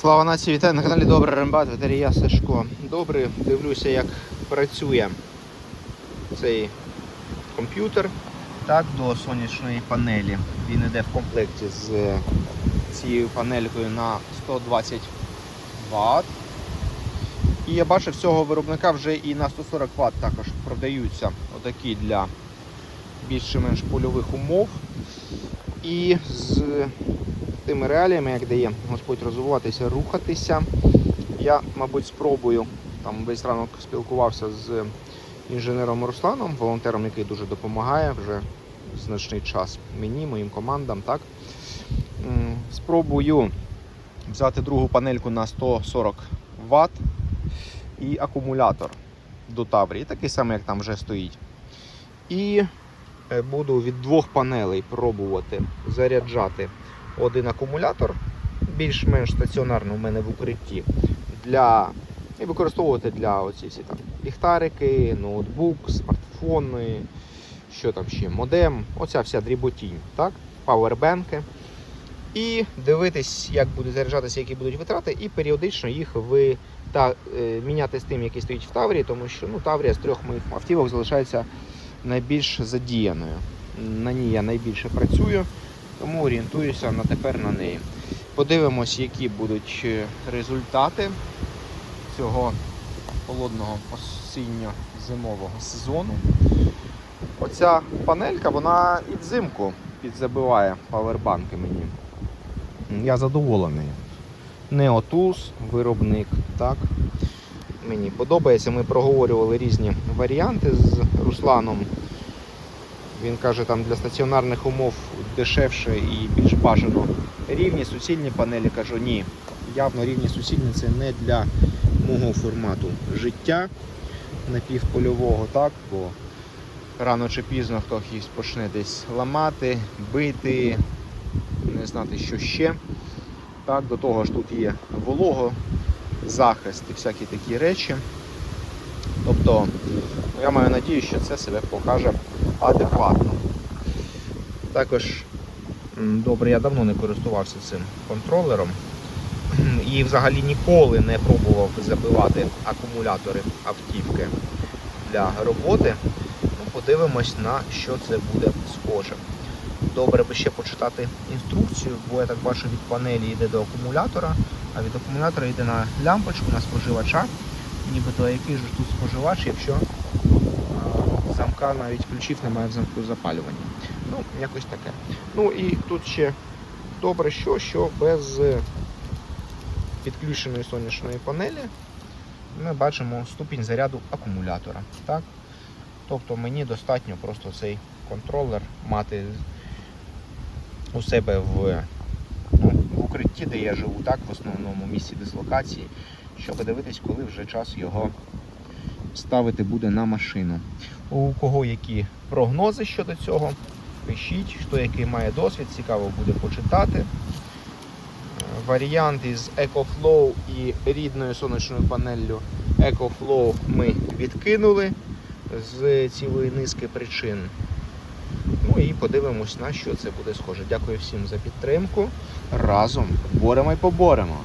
Слава нації, вітаю на каналі Добре Рембат, ветерія Сашко. Добре, дивлюся, як працює цей комп'ютер так, до сонячної панелі. Він йде в комплекті з цією панелькою на 120 Вт. І я бачив цього виробника вже і на 140 Вт також продаються отакі для більш-менш польових умов. І з тими реаліями, як дає Господь розвиватися, рухатися. Я, мабуть, спробую. Там весь ранок спілкувався з інженером Русланом, волонтером, який дуже допомагає вже значний час мені, моїм командам. Так? Спробую взяти другу панельку на 140 Вт і акумулятор до Таврії, такий самий, як там вже стоїть. І е, буду від двох панелей пробувати заряджати один акумулятор, більш-менш стаціонарно у мене в укритті, для, і використовувати для оці всі там ліхтарики, ноутбук, смартфони, що там ще, модем, оця вся дріботінь, так? пауербенки. І дивитись, як буде заряджатися, які будуть витрати, і періодично їх ви, та, е, міняти з тим, який стоїть в Таврії, тому що ну, Таврія з трьох моїх автівок залишається найбільш задіяною. На ній я найбільше працюю тому орієнтуюся на тепер на неї. Подивимось, які будуть е, результати цього холодного осінньо-зимового сезону. Оця панелька, вона і взимку підзабиває павербанки мені. Я задоволений. Neotus, виробник, так. Мені подобається. Ми проговорювали різні варіанти з Русланом. Він каже, там для стаціонарних умов дешевше і більш бажано рівні суцільні панелі. Кажу, ні. Явно рівні суцільні це не для мого формату життя напівпольового, так? Бо рано чи пізно хтось почне десь ламати, бити, не знати, що ще. Так, до того ж тут є волого, захист і всякі такі речі. Тобто, я маю надію, що це себе покаже адекватно. Також добре, я давно не користувався цим контролером і взагалі ніколи не пробував забивати акумулятори автівки для роботи. Ну, подивимось на що це буде схоже. Добре би ще почитати інструкцію, бо я так бачу від панелі йде до акумулятора, а від акумулятора йде на лямпочку, на споживача. Нібито який же тут споживач, якщо замка навіть ключів немає в замку запалювання. Ну, якось таке. Ну і тут ще добре, що, що без підключеної сонячної панелі ми бачимо ступінь заряду акумулятора. Так? Тобто мені достатньо просто цей контролер мати у себе в, ну, в укритті, де я живу, так, в основному місці дислокації, щоб дивитись, коли вже час його ставити буде на машину. У кого які прогнози щодо цього, пишіть, хто який має досвід, цікаво буде почитати. Е, Варіант із EcoFlow і рідною сонячною панеллю EcoFlow ми відкинули з цілої низки причин. Ну і подивимось, на що це буде схоже. Дякую всім за підтримку. Разом боремо і поборемо.